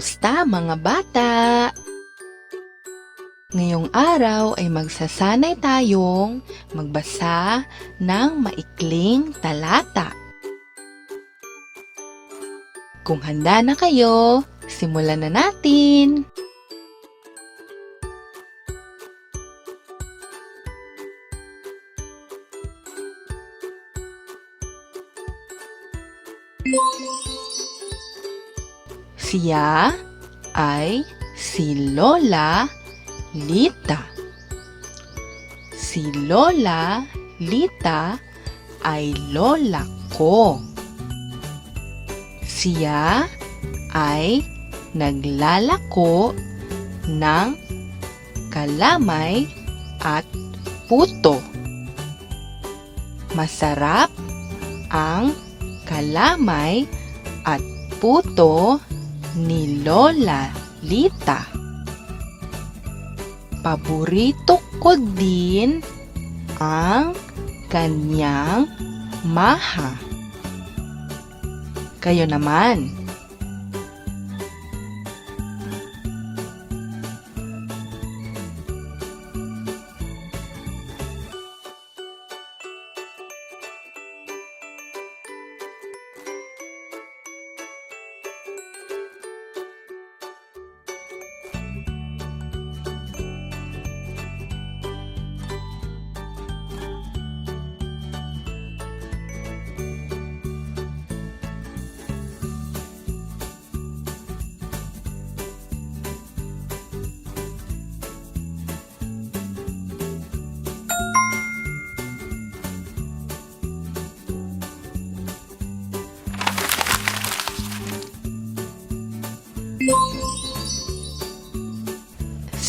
Kumusta mga bata? Ngayong araw ay magsasanay tayong magbasa ng maikling talata. Kung handa na kayo, simulan na natin! Siya ay si Lola Lita. Si Lola Lita ay lola ko. Siya ay naglalako ng kalamay at puto. Masarap ang kalamay at puto ni Lola Lita. Paborito ko din ang kanyang maha. Kayo naman.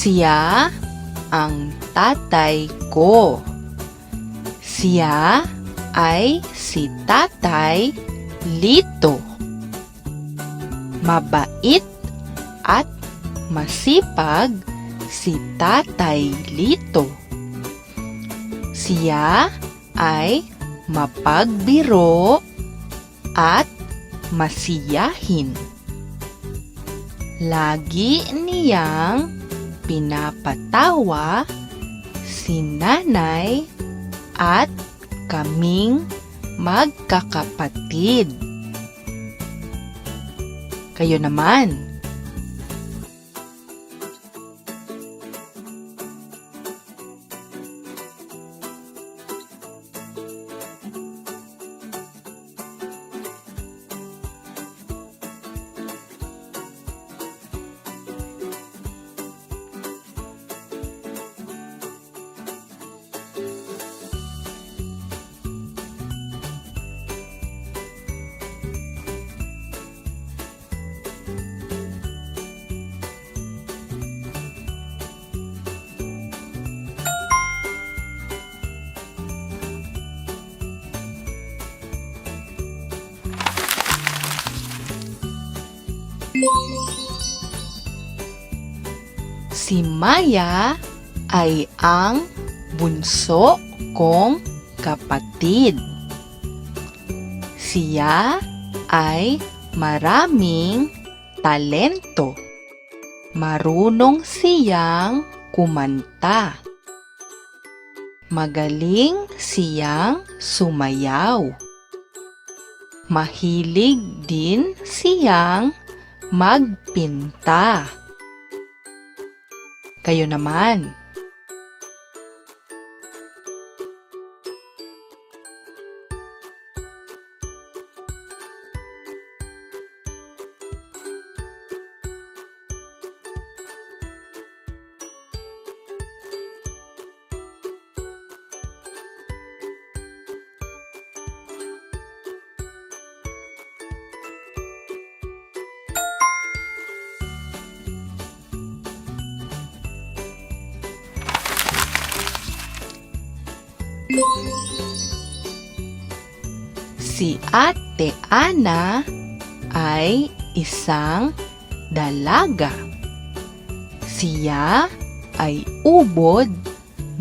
Siya ang tatay ko. Siya ay si Tatay Lito. Mabait at masipag si Tatay Lito. Siya ay mapagbiro at masiyahin. Lagi niyang pinapatawa si nanay at kaming magkakapatid. Kayo naman. Si Maya ay ang bunso kong kapatid. Siya ay maraming talento. Marunong siyang kumanta. Magaling siyang sumayaw. Mahilig din siyang magpinta. Kayo naman. Si Ate Ana ay isang dalaga. Siya ay ubod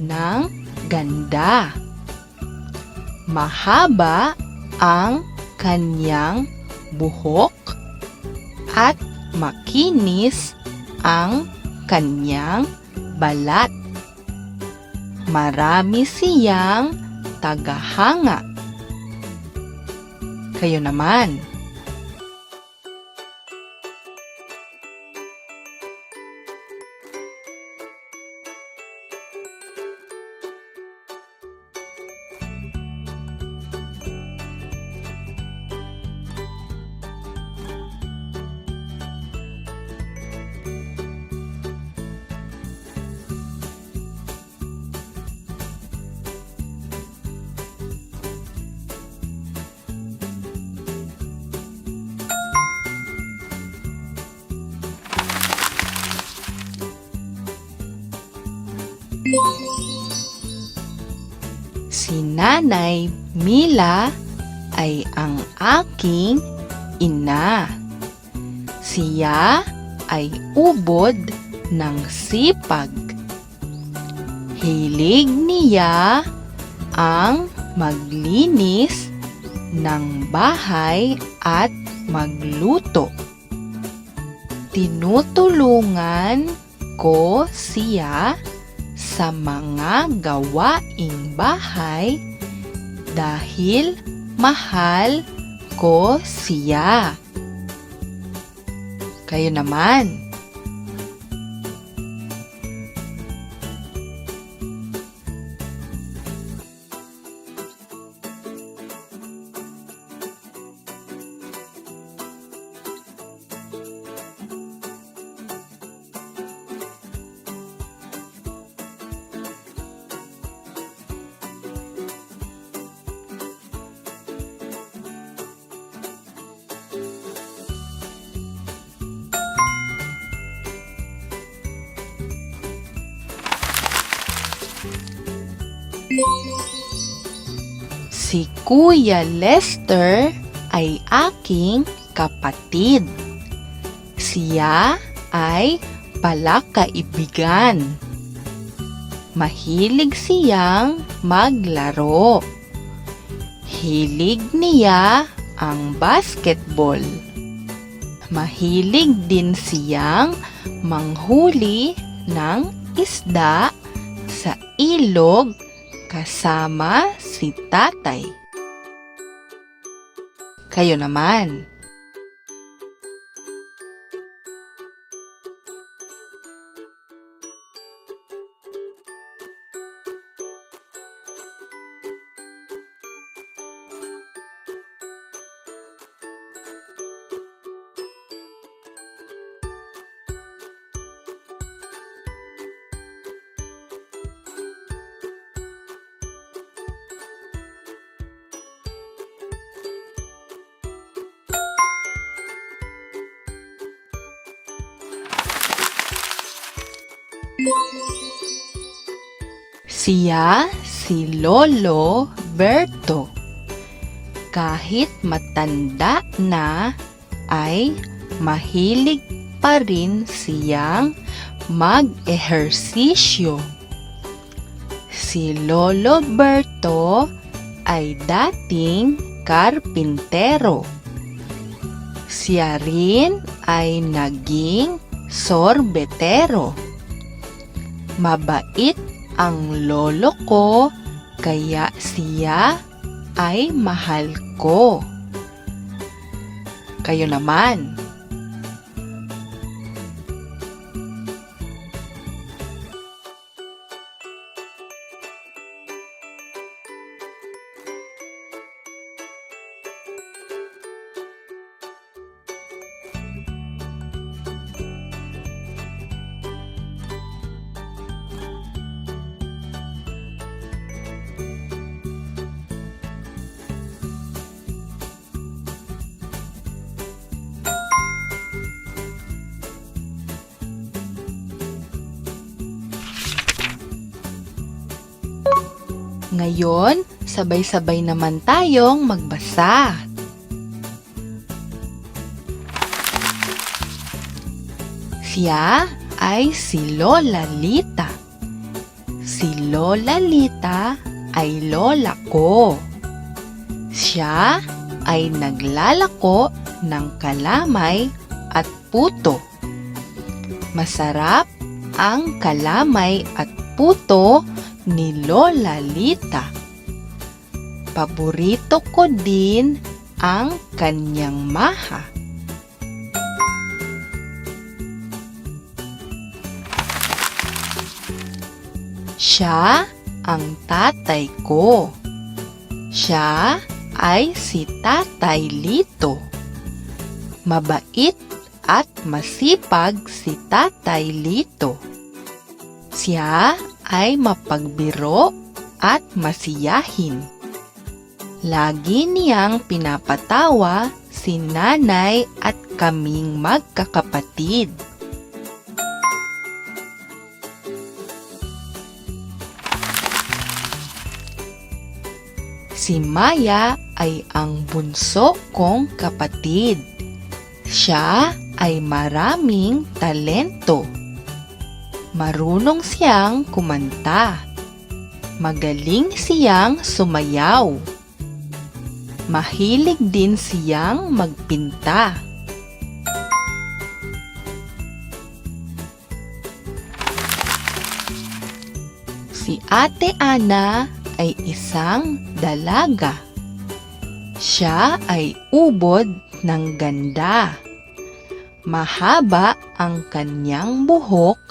ng ganda. Mahaba ang kanyang buhok at makinis ang kanyang balat. Marami siyang tagahanga. Kayo naman. Si Nanay Mila ay ang aking ina. Siya ay ubod ng sipag. Hilig niya ang maglinis ng bahay at magluto. Tinutulungan ko siya sa mga gawaing bahay dahil mahal ko siya. Kayo naman. Si Kuya Lester ay aking kapatid. Siya ay palakaibigan. Mahilig siyang maglaro. Hilig niya ang basketball. Mahilig din siyang manghuli ng isda sa ilog kasama si tatay. Kayo naman. Siya si Lolo Berto. Kahit matanda na ay mahilig pa rin siyang mag-ehersisyo. Si Lolo Berto ay dating karpintero. Siya rin ay naging sorbetero. Mabait ang lolo ko kaya siya ay mahal ko. Kayo naman. Ngayon, sabay-sabay naman tayong magbasa. Siya ay si Lola Lita. Si Lola Lita ay lola ko. Siya ay naglalako ng kalamay at puto. Masarap ang kalamay at puto ni Lola Lita. Paborito ko din ang kanyang maha. Siya ang tatay ko. Siya ay si Tatay Lito. Mabait at masipag si Tatay Lito. Siya ay mapagbiro at masiyahin. Lagi niyang pinapatawa si nanay at kaming magkakapatid. Si Maya ay ang bunso kong kapatid. Siya ay maraming talento. Marunong siyang kumanta. Magaling siyang sumayaw. Mahilig din siyang magpinta. Si Ate Ana ay isang dalaga. Siya ay ubod ng ganda. Mahaba ang kanyang buhok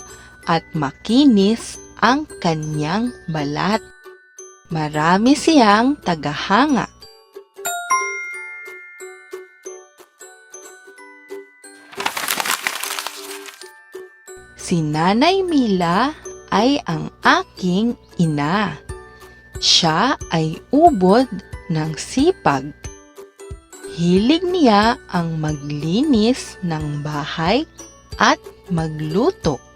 at makinis ang kanyang balat. Marami siyang tagahanga. Si Nanay Mila ay ang aking ina. Siya ay ubod ng sipag. Hilig niya ang maglinis ng bahay at magluto.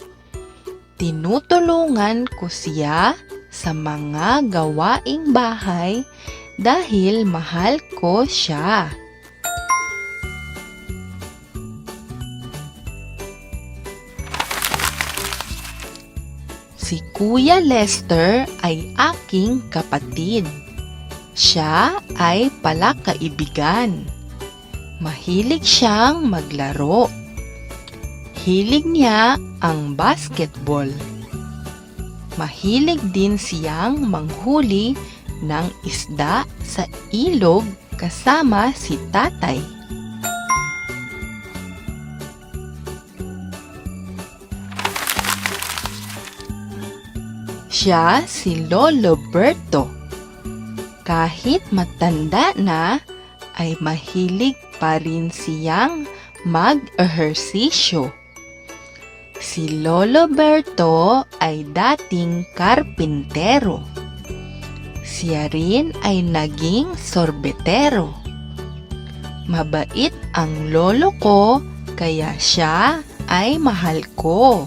Tinutulungan ko siya sa mga gawaing bahay dahil mahal ko siya. Si Kuya Lester ay aking kapatid. Siya ay palakaibigan. Mahilig siyang maglaro. Hilig niya ang basketball. Mahilig din siyang manghuli ng isda sa ilog kasama si tatay. Siya si Lolo Berto. Kahit matanda na, ay mahilig pa rin siyang mag-ehersisyo. Si Lolo Berto ay dating karpintero. Siya rin ay naging sorbetero. Mabait ang lolo ko kaya siya ay mahal ko.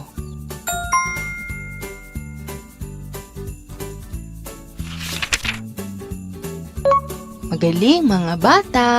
Magaling mga bata!